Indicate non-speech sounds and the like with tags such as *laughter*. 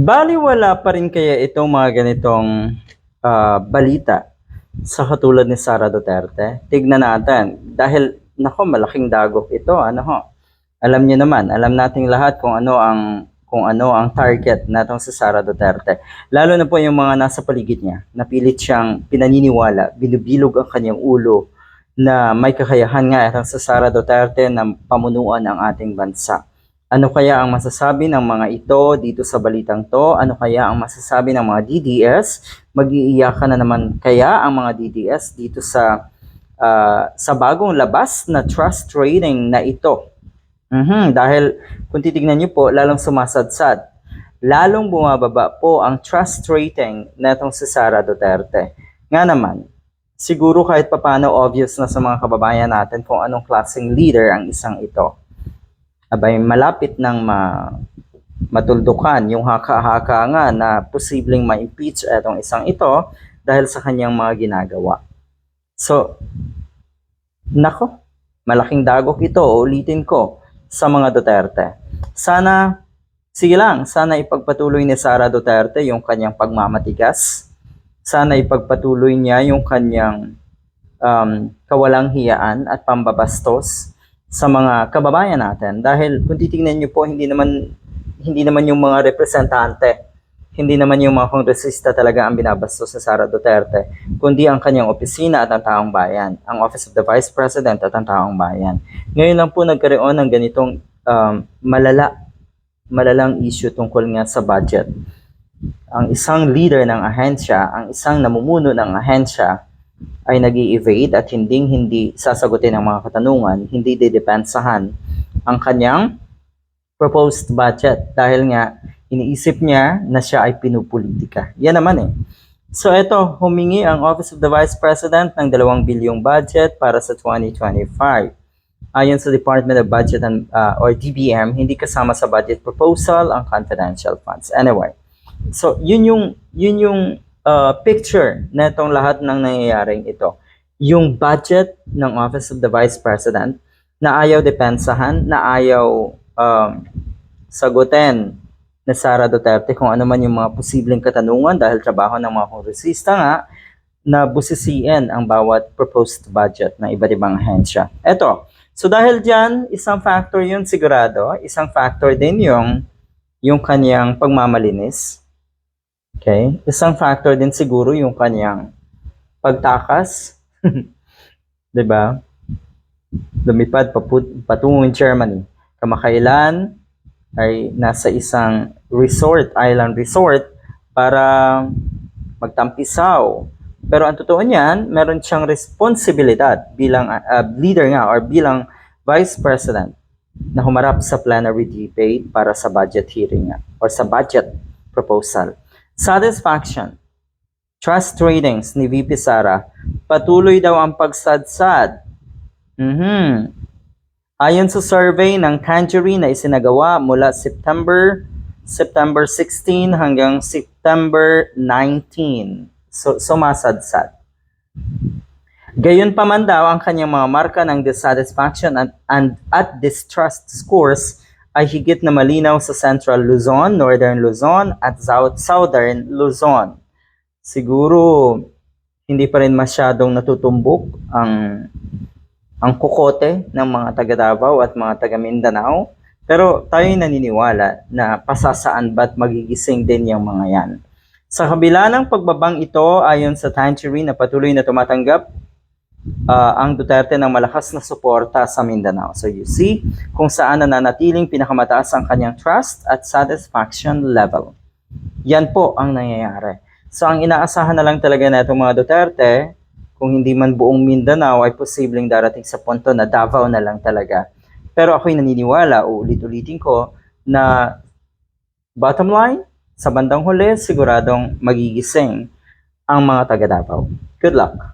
Baliwala pa rin kaya itong mga ganitong ah, balita sa katulad ni Sara Duterte? Tignan natin. Dahil, nako, malaking dagok ito. Ano ho? Alam niyo naman, alam nating lahat kung ano ang kung ano ang target natong si Sara Duterte. Lalo na po yung mga nasa paligid niya. Napilit siyang pinaniniwala, binubilog ang kanyang ulo na may kakayahan nga itong si Sara Duterte na pamunuan ang ating bansa. Ano kaya ang masasabi ng mga ito dito sa balitang to? Ano kaya ang masasabi ng mga DDS? Mag-iiyakan na naman kaya ang mga DDS dito sa ah, sa bagong labas na trust rating na ito? Mhm, dahil kung titignan niyo po, lalong sumasadsad. Lalong bumababa po ang trust rating netong si Sara Duterte. Nga naman, siguro kahit papano obvious na sa mga kababayan natin kung anong klaseng leader ang isang ito abay malapit nang ma matuldukan yung haka-haka nga na posibleng ma-impeach etong isang ito dahil sa kanyang mga ginagawa. So, nako, malaking dagok ito, ulitin ko, sa mga Duterte. Sana, sige lang, sana ipagpatuloy ni Sara Duterte yung kanyang pagmamatigas. Sana ipagpatuloy niya yung kanyang um, kawalang hiyaan at pambabastos sa mga kababayan natin. Dahil kung titingnan niyo po hindi naman hindi naman yung mga representante hindi naman yung mga kongresista talaga ang binabastos sa Sara Duterte kundi ang kanyang opisina at ang taong bayan ang Office of the Vice President at ang taong bayan. Ngayon lang po nagkaroon ng ganitong um, malala malalang issue tungkol nga sa budget. Ang isang leader ng ahensya ang isang namumuno ng ahensya ay nag evade at hinding hindi sasagutin ang mga katanungan, hindi didepensahan ang kanyang proposed budget dahil nga iniisip niya na siya ay pinupolitika. Yan naman eh. So ito, humingi ang Office of the Vice President ng 2 bilyong budget para sa 2025. Ayon sa Department of Budget and uh, or DBM, hindi kasama sa budget proposal ang confidential funds. Anyway, so yun yung yun yung uh, picture na itong lahat ng nangyayaring ito. Yung budget ng Office of the Vice President na ayaw depensahan, na ayaw um, sagutin na Sara Duterte kung ano man yung mga posibleng katanungan dahil trabaho ng mga kongresista nga na busisiin ang bawat proposed budget ng iba't ibang ahensya. Eto, so dahil dyan, isang factor yun sigurado, isang factor din yung yung kanyang pagmamalinis, Okay? Isang factor din siguro yung kanyang pagtakas. *laughs* 'Di ba? Lumipad papu- patungong Germany. Kamakailan ay nasa isang resort, island resort para magtampisaw. Pero ang totoo niyan, meron siyang responsibilidad bilang uh, leader nga or bilang vice president na humarap sa plenary debate para sa budget hearing nga, or sa budget proposal. Satisfaction. Trust ratings ni VP Sara, patuloy daw ang pagsadsad. Mhm. Ayon sa survey ng Tangerine na isinagawa mula September September 16 hanggang September 19. So, sumasadsad. Gayon pa man daw ang kanyang mga marka ng dissatisfaction and, and at distrust scores ay higit na malinaw sa Central Luzon, Northern Luzon at South Southern Luzon. Siguro hindi pa rin masyadong natutumbok ang ang kukote ng mga taga Davao at mga taga Mindanao. Pero tayo naniniwala na pasasaan ba't magigising din yung mga yan. Sa kabila ng pagbabang ito, ayon sa Tangerine na patuloy na tumatanggap uh, ang Duterte ng malakas na suporta sa Mindanao. So you see kung saan nananatiling pinakamataas ang kanyang trust at satisfaction level. Yan po ang nangyayari. So ang inaasahan na lang talaga na itong mga Duterte, kung hindi man buong Mindanao ay posibleng darating sa punto na Davao na lang talaga. Pero ako'y naniniwala, uulit-ulitin ko, na bottom line, sa bandang huli, siguradong magigising ang mga taga Davao. Good luck!